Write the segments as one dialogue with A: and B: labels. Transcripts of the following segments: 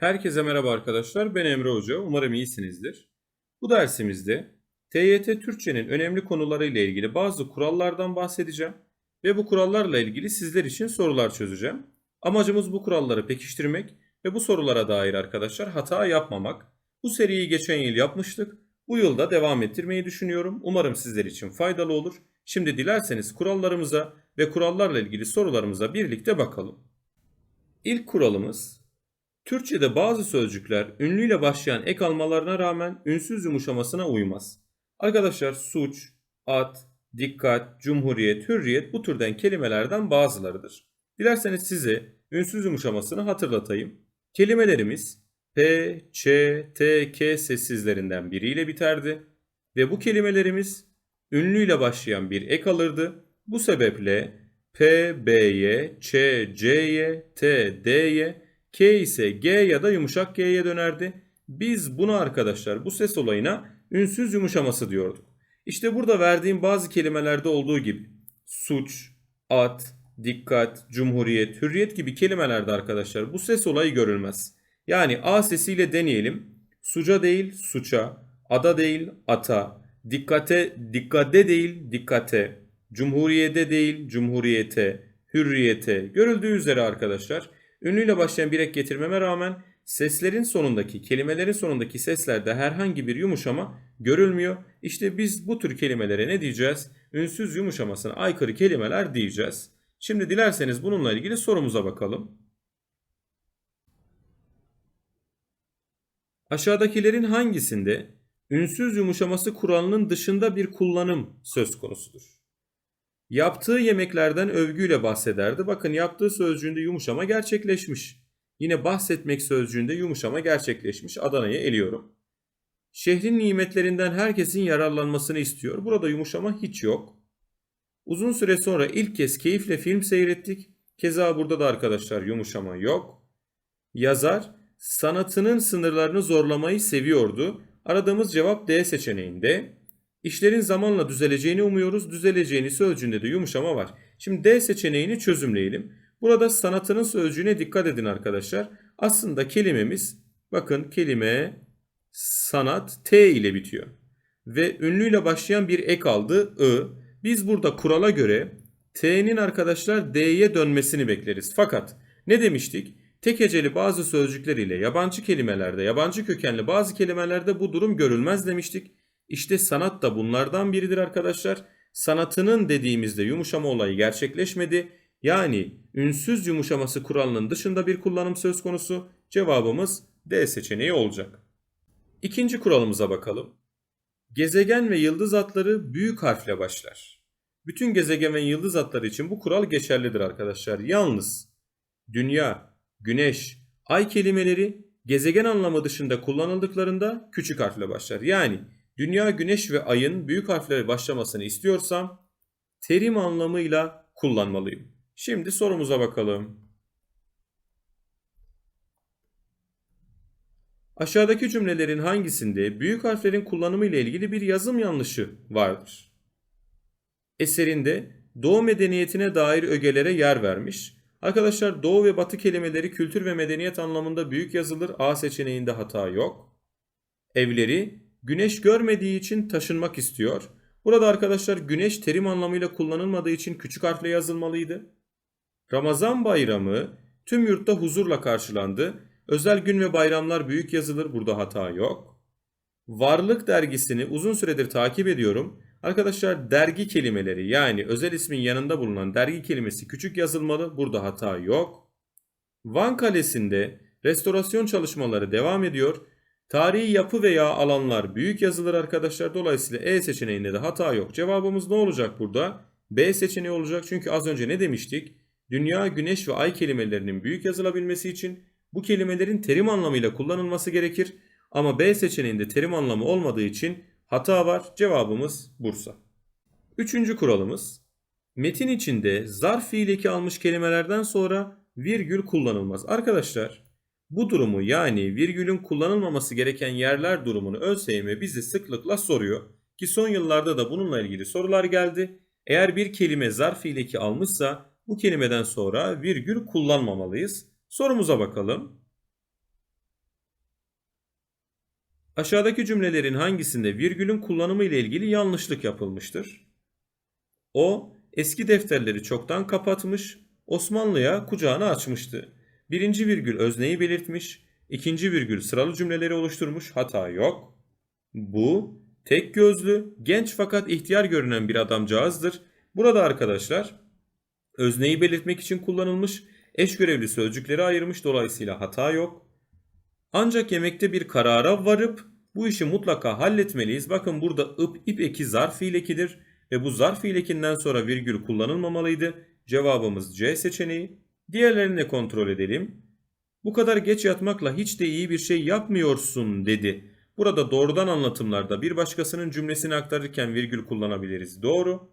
A: Herkese merhaba arkadaşlar. Ben Emre Hoca. Umarım iyisinizdir. Bu dersimizde TYT Türkçenin önemli konuları ile ilgili bazı kurallardan bahsedeceğim ve bu kurallarla ilgili sizler için sorular çözeceğim. Amacımız bu kuralları pekiştirmek ve bu sorulara dair arkadaşlar hata yapmamak. Bu seriyi geçen yıl yapmıştık. Bu yılda devam ettirmeyi düşünüyorum. Umarım sizler için faydalı olur. Şimdi dilerseniz kurallarımıza ve kurallarla ilgili sorularımıza birlikte bakalım. İlk kuralımız Türkçe'de bazı sözcükler ünlüyle başlayan ek almalarına rağmen ünsüz yumuşamasına uymaz. Arkadaşlar suç, at, dikkat, cumhuriyet, hürriyet bu türden kelimelerden bazılarıdır. Dilerseniz size ünsüz yumuşamasını hatırlatayım. Kelimelerimiz P, Ç, T, K sessizlerinden biriyle biterdi ve bu kelimelerimiz ünlüyle başlayan bir ek alırdı. Bu sebeple P, B'ye, Ç, C'ye, T, D'ye, K ise G ya da yumuşak G'ye dönerdi. Biz buna arkadaşlar bu ses olayına ünsüz yumuşaması diyorduk. İşte burada verdiğim bazı kelimelerde olduğu gibi suç, at, dikkat, cumhuriyet, hürriyet gibi kelimelerde arkadaşlar bu ses olayı görülmez. Yani A sesiyle deneyelim. Suca değil suça, ada değil ata, dikkate dikkate değil dikkate, cumhuriyete değil cumhuriyete, hürriyete. Görüldüğü üzere arkadaşlar ünlüyle başlayan bir ek getirmeme rağmen seslerin sonundaki, kelimelerin sonundaki seslerde herhangi bir yumuşama görülmüyor. İşte biz bu tür kelimelere ne diyeceğiz? Ünsüz yumuşamasına aykırı kelimeler diyeceğiz. Şimdi dilerseniz bununla ilgili sorumuza bakalım. Aşağıdakilerin hangisinde ünsüz yumuşaması kuralının dışında bir kullanım söz konusudur? Yaptığı yemeklerden övgüyle bahsederdi. Bakın yaptığı sözcüğünde yumuşama gerçekleşmiş. Yine bahsetmek sözcüğünde yumuşama gerçekleşmiş. Adana'yı eliyorum. Şehrin nimetlerinden herkesin yararlanmasını istiyor. Burada yumuşama hiç yok. Uzun süre sonra ilk kez keyifle film seyrettik. Keza burada da arkadaşlar yumuşama yok. Yazar sanatının sınırlarını zorlamayı seviyordu. Aradığımız cevap D seçeneğinde. İşlerin zamanla düzeleceğini umuyoruz. Düzeleceğini sözcüğünde de yumuşama var. Şimdi D seçeneğini çözümleyelim. Burada sanatının sözcüğüne dikkat edin arkadaşlar. Aslında kelimemiz bakın kelime sanat T ile bitiyor. Ve ünlüyle başlayan bir ek aldı I. Biz burada kurala göre T'nin arkadaşlar D'ye dönmesini bekleriz. Fakat ne demiştik? Tek heceli bazı sözcükler ile yabancı kelimelerde, yabancı kökenli bazı kelimelerde bu durum görülmez demiştik. İşte sanat da bunlardan biridir arkadaşlar. Sanatının dediğimizde yumuşama olayı gerçekleşmedi. Yani ünsüz yumuşaması kuralının dışında bir kullanım söz konusu. Cevabımız D seçeneği olacak. İkinci kuralımıza bakalım. Gezegen ve yıldız adları büyük harfle başlar. Bütün gezegen ve yıldız adları için bu kural geçerlidir arkadaşlar. Yalnız dünya, güneş, ay kelimeleri gezegen anlamı dışında kullanıldıklarında küçük harfle başlar. Yani dünya, güneş ve ayın büyük harflerle başlamasını istiyorsam terim anlamıyla kullanmalıyım. Şimdi sorumuza bakalım. Aşağıdaki cümlelerin hangisinde büyük harflerin kullanımı ile ilgili bir yazım yanlışı vardır? Eserinde Doğu medeniyetine dair ögelere yer vermiş. Arkadaşlar Doğu ve Batı kelimeleri kültür ve medeniyet anlamında büyük yazılır. A seçeneğinde hata yok. Evleri güneş görmediği için taşınmak istiyor. Burada arkadaşlar güneş terim anlamıyla kullanılmadığı için küçük harfle yazılmalıydı. Ramazan bayramı tüm yurtta huzurla karşılandı. Özel gün ve bayramlar büyük yazılır. Burada hata yok. Varlık dergisini uzun süredir takip ediyorum. Arkadaşlar dergi kelimeleri yani özel ismin yanında bulunan dergi kelimesi küçük yazılmalı. Burada hata yok. Van Kalesi'nde restorasyon çalışmaları devam ediyor. Tarihi yapı veya alanlar büyük yazılır arkadaşlar. Dolayısıyla E seçeneğinde de hata yok. Cevabımız ne olacak burada? B seçeneği olacak. Çünkü az önce ne demiştik? Dünya, güneş ve ay kelimelerinin büyük yazılabilmesi için bu kelimelerin terim anlamıyla kullanılması gerekir. Ama B seçeneğinde terim anlamı olmadığı için hata var. Cevabımız Bursa. Üçüncü kuralımız. Metin içinde zarf fiileki almış kelimelerden sonra virgül kullanılmaz. Arkadaşlar bu durumu yani virgülün kullanılmaması gereken yerler durumunu ÖSYM bizi sıklıkla soruyor. Ki son yıllarda da bununla ilgili sorular geldi. Eğer bir kelime zarf fiileki almışsa bu kelimeden sonra virgül kullanmamalıyız. Sorumuza bakalım. Aşağıdaki cümlelerin hangisinde virgülün kullanımı ile ilgili yanlışlık yapılmıştır? O eski defterleri çoktan kapatmış, Osmanlı'ya kucağını açmıştı. Birinci virgül özneyi belirtmiş, ikinci virgül sıralı cümleleri oluşturmuş, hata yok. Bu tek gözlü, genç fakat ihtiyar görünen bir adamcağızdır. Burada arkadaşlar özneyi belirtmek için kullanılmış, eş görevli sözcükleri ayırmış dolayısıyla hata yok. Ancak yemekte bir karara varıp bu işi mutlaka halletmeliyiz. Bakın burada ıp ip eki zarf fiil ve bu zarf fiil sonra virgül kullanılmamalıydı. Cevabımız C seçeneği. Diğerlerini de kontrol edelim. Bu kadar geç yatmakla hiç de iyi bir şey yapmıyorsun dedi. Burada doğrudan anlatımlarda bir başkasının cümlesini aktarırken virgül kullanabiliriz. Doğru.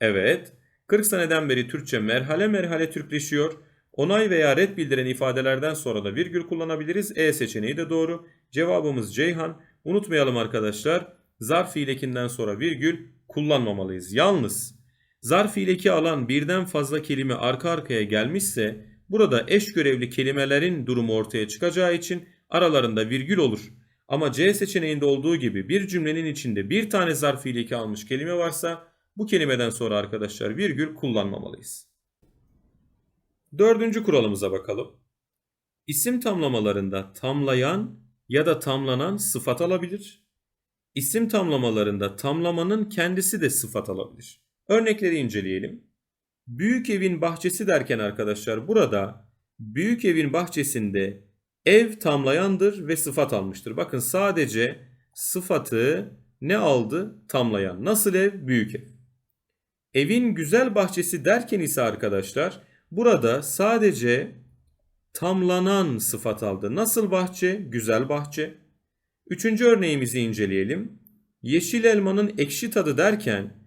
A: Evet. 40 seneden beri Türkçe merhale merhale Türkleşiyor. Onay veya red bildiren ifadelerden sonra da virgül kullanabiliriz. E seçeneği de doğru. Cevabımız Ceyhan. Unutmayalım arkadaşlar. Zarf fiilekinden sonra virgül kullanmamalıyız. Yalnız zarf fiileki alan birden fazla kelime arka arkaya gelmişse burada eş görevli kelimelerin durumu ortaya çıkacağı için aralarında virgül olur. Ama C seçeneğinde olduğu gibi bir cümlenin içinde bir tane zarf fiileki almış kelime varsa bu kelimeden sonra arkadaşlar virgül kullanmamalıyız. Dördüncü kuralımıza bakalım. İsim tamlamalarında tamlayan ya da tamlanan sıfat alabilir. İsim tamlamalarında tamlamanın kendisi de sıfat alabilir. Örnekleri inceleyelim. Büyük evin bahçesi derken arkadaşlar burada büyük evin bahçesinde ev tamlayandır ve sıfat almıştır. Bakın sadece sıfatı ne aldı? Tamlayan. Nasıl ev? Büyük ev. Evin güzel bahçesi derken ise arkadaşlar burada sadece tamlanan sıfat aldı. Nasıl bahçe? Güzel bahçe. Üçüncü örneğimizi inceleyelim. Yeşil elmanın ekşi tadı derken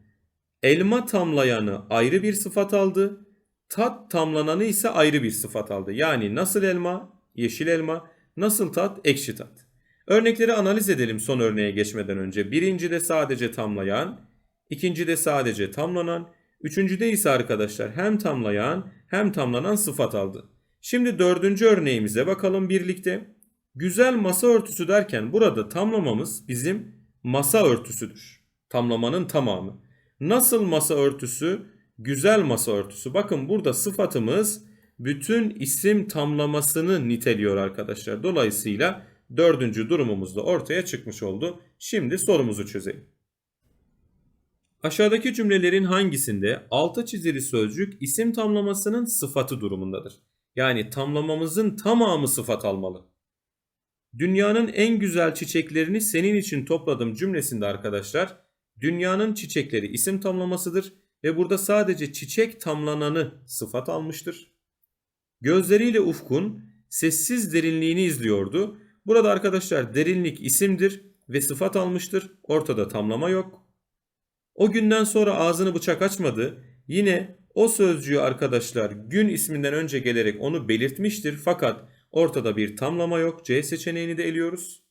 A: elma tamlayanı ayrı bir sıfat aldı. Tat tamlananı ise ayrı bir sıfat aldı. Yani nasıl elma? Yeşil elma. Nasıl tat? Ekşi tat. Örnekleri analiz edelim son örneğe geçmeden önce. Birincide sadece tamlayan, ikincide sadece tamlanan, üçüncüde ise arkadaşlar hem tamlayan hem tamlanan sıfat aldı. Şimdi dördüncü örneğimize bakalım birlikte. Güzel masa örtüsü derken burada tamlamamız bizim masa örtüsüdür. Tamlamanın tamamı. Nasıl masa örtüsü? Güzel masa örtüsü. Bakın burada sıfatımız bütün isim tamlamasını niteliyor arkadaşlar. Dolayısıyla dördüncü durumumuz da ortaya çıkmış oldu. Şimdi sorumuzu çözelim. Aşağıdaki cümlelerin hangisinde altı çizili sözcük isim tamlamasının sıfatı durumundadır? Yani tamlamamızın tamamı sıfat almalı. Dünyanın en güzel çiçeklerini senin için topladım cümlesinde arkadaşlar dünyanın çiçekleri isim tamlamasıdır ve burada sadece çiçek tamlananı sıfat almıştır. Gözleriyle ufkun sessiz derinliğini izliyordu. Burada arkadaşlar derinlik isimdir ve sıfat almıştır. Ortada tamlama yok. O günden sonra ağzını bıçak açmadı. Yine o sözcüğü arkadaşlar gün isminden önce gelerek onu belirtmiştir fakat ortada bir tamlama yok. C seçeneğini de eliyoruz.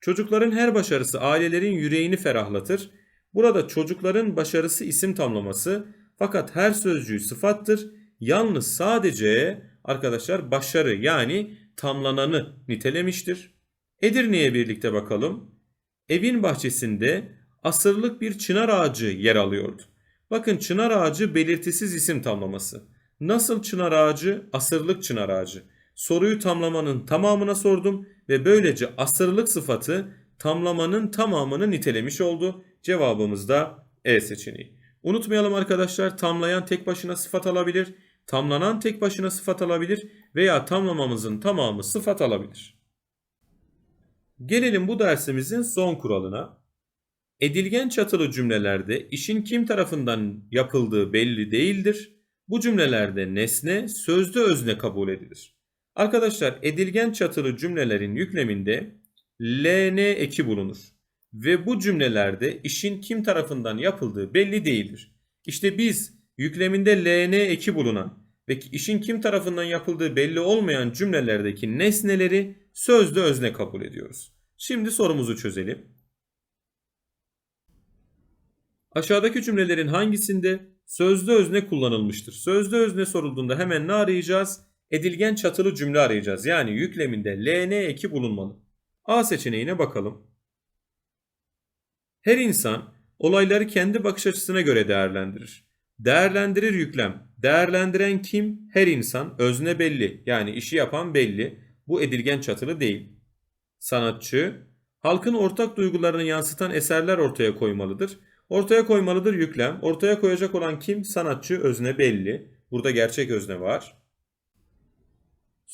A: Çocukların her başarısı ailelerin yüreğini ferahlatır. Burada çocukların başarısı isim tamlaması fakat her sözcüğü sıfattır. Yalnız sadece arkadaşlar başarı yani tamlananı nitelemiştir. Edirne'ye birlikte bakalım. Evin bahçesinde asırlık bir çınar ağacı yer alıyordu. Bakın çınar ağacı belirtisiz isim tamlaması. Nasıl çınar ağacı? Asırlık çınar ağacı. Soruyu tamlamanın tamamına sordum ve böylece asırlık sıfatı tamlamanın tamamını nitelemiş oldu. Cevabımız da E seçeneği. Unutmayalım arkadaşlar tamlayan tek başına sıfat alabilir, tamlanan tek başına sıfat alabilir veya tamlamamızın tamamı sıfat alabilir. Gelelim bu dersimizin son kuralına. Edilgen çatılı cümlelerde işin kim tarafından yapıldığı belli değildir. Bu cümlelerde nesne sözde özne kabul edilir. Arkadaşlar edilgen çatılı cümlelerin yükleminde LN eki bulunur. Ve bu cümlelerde işin kim tarafından yapıldığı belli değildir. İşte biz yükleminde LN eki bulunan ve işin kim tarafından yapıldığı belli olmayan cümlelerdeki nesneleri sözde özne kabul ediyoruz. Şimdi sorumuzu çözelim. Aşağıdaki cümlelerin hangisinde sözde özne kullanılmıştır? Sözde özne sorulduğunda hemen ne arayacağız? Edilgen çatılı cümle arayacağız. Yani yükleminde LN eki bulunmalı. A seçeneğine bakalım. Her insan olayları kendi bakış açısına göre değerlendirir. Değerlendirir yüklem. Değerlendiren kim? Her insan. Özne belli. Yani işi yapan belli. Bu edilgen çatılı değil. Sanatçı, halkın ortak duygularını yansıtan eserler ortaya koymalıdır. Ortaya koymalıdır yüklem. Ortaya koyacak olan kim? Sanatçı, özne belli. Burada gerçek özne var.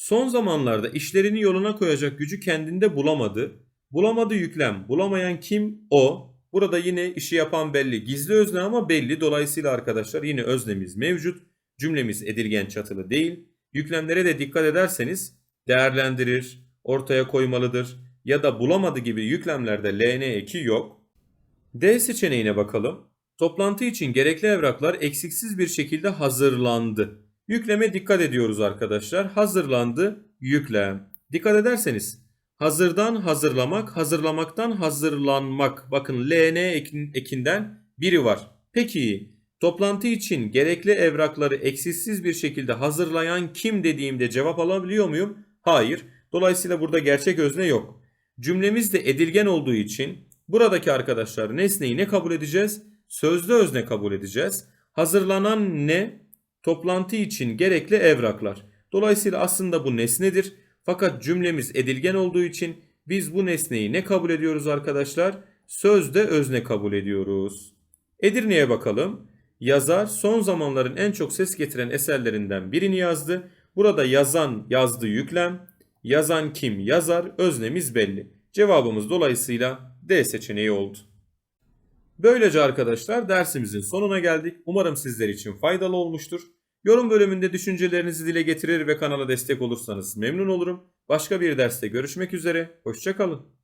A: Son zamanlarda işlerini yoluna koyacak gücü kendinde bulamadı. Bulamadı yüklem. Bulamayan kim? O. Burada yine işi yapan belli. Gizli özne ama belli. Dolayısıyla arkadaşlar yine öznemiz mevcut. Cümlemiz edilgen çatılı değil. Yüklemlere de dikkat ederseniz değerlendirir, ortaya koymalıdır ya da bulamadı gibi yüklemlerde LN eki yok. D seçeneğine bakalım. Toplantı için gerekli evraklar eksiksiz bir şekilde hazırlandı. Yükleme dikkat ediyoruz arkadaşlar. Hazırlandı, yüklem. Dikkat ederseniz hazırdan hazırlamak, hazırlamaktan hazırlanmak. Bakın LN ekin- ekinden biri var. Peki toplantı için gerekli evrakları eksiksiz bir şekilde hazırlayan kim dediğimde cevap alabiliyor muyum? Hayır. Dolayısıyla burada gerçek özne yok. Cümlemiz de edilgen olduğu için buradaki arkadaşlar nesneyi ne kabul edeceğiz? Sözlü özne kabul edeceğiz. Hazırlanan ne? Toplantı için gerekli evraklar. Dolayısıyla aslında bu nesnedir. Fakat cümlemiz edilgen olduğu için biz bu nesneyi ne kabul ediyoruz arkadaşlar? Sözde özne kabul ediyoruz. Edirne'ye bakalım. Yazar son zamanların en çok ses getiren eserlerinden birini yazdı. Burada yazan yazdı yüklem. Yazan kim yazar öznemiz belli. Cevabımız dolayısıyla D seçeneği oldu. Böylece arkadaşlar dersimizin sonuna geldik. Umarım sizler için faydalı olmuştur. Yorum bölümünde düşüncelerinizi dile getirir ve kanala destek olursanız memnun olurum. Başka bir derste görüşmek üzere. Hoşçakalın.